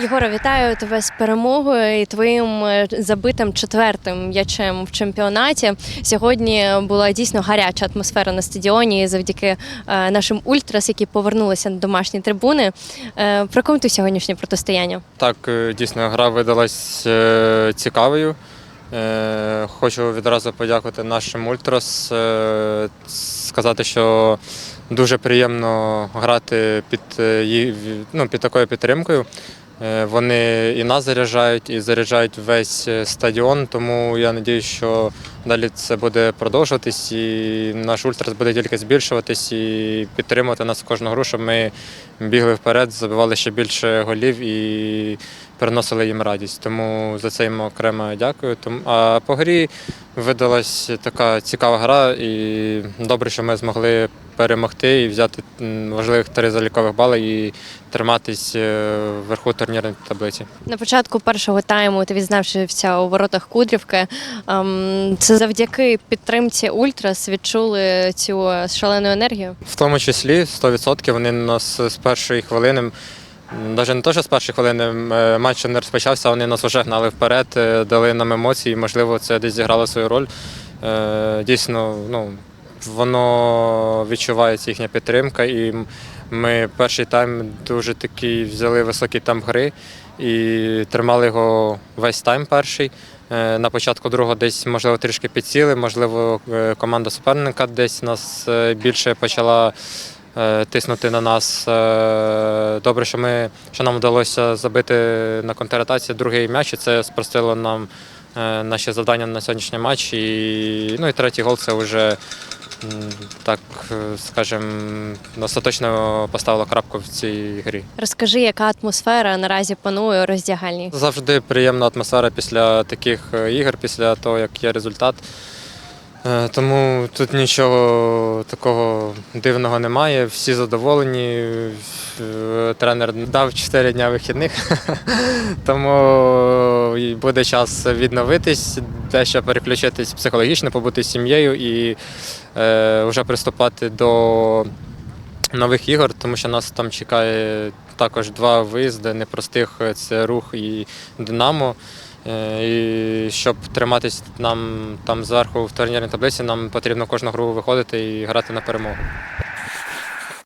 Єгоре, вітаю тебе з перемогою і твоїм е, забитим четвертим м'ячем в чемпіонаті. Сьогодні була дійсно гаряча атмосфера на стадіоні завдяки е, нашим ультрас, які повернулися на домашні трибуни. Е, Прокоментуй сьогоднішнє протистояння. Так, дійсно, гра видалась цікавою. Хочу відразу подякувати нашим ультрас, сказати, що дуже приємно грати під, ну, під такою підтримкою. Е, Вони і нас заряджають, і заряджають весь е, стадіон, тому я сподіваюся, що далі це буде продовжуватись, і наш ультрас буде тільки збільшуватись і підтримувати нас кожну гру, щоб ми бігли вперед, забивали ще більше голів і приносили їм радість. Тому за це їм окремо дякую. А по грі видалась така цікава гра, і добре, що ми змогли перемогти і взяти важливих три залікових бали і триматись е, вверху турнірної таблиці. На початку першого тайму ти відзнавшився у воротах Кудрівки. Ем, Це завдяки підтримці Ультрас відчули цю шалену енергію. В тому числі 100% вони нас з першої хвилини. Навіть не те, що з першої хвилини е, матч не розпочався, вони нас вже гнали вперед, е, дали нам емоції, можливо, це десь зіграло свою роль. Дійсно, ну, воно відчувається їхня підтримка, і ми перший тайм дуже такий взяли високий темп гри і тримали його весь тайм перший. Е, На початку другого десь, можливо, трішки підсіли, можливо, е, команда суперника десь нас е, більше почала тиснути на нас. Добре, що ми що нам вдалося забити на контратаці другий м'яч, і це спростило нам наші завдання на сьогоднішній матч. І, ну і третій гол це вже так, скажем, скажімо, остаточно поставило крапку в цій грі. Розкажи, яка атмосфера наразі панує у роздягальні. Завжди приємна атмосфера після таких е, ігор, після того, як є результат. Е, Тому тут нічого такого дивного немає. Всі задоволені. Е, Тренер дав 4 дня вихідних, тому буде час відновитись, дещо переключитись психологічно, побути з сім'єю і е, вже приступати до нових ігор, тому що нас там чекає також два виїзди непростих це рух і Динамо. Е, І щоб триматись нам там зверху в турнірній таблиці, нам потрібно кожну гру виходити і грати на перемогу.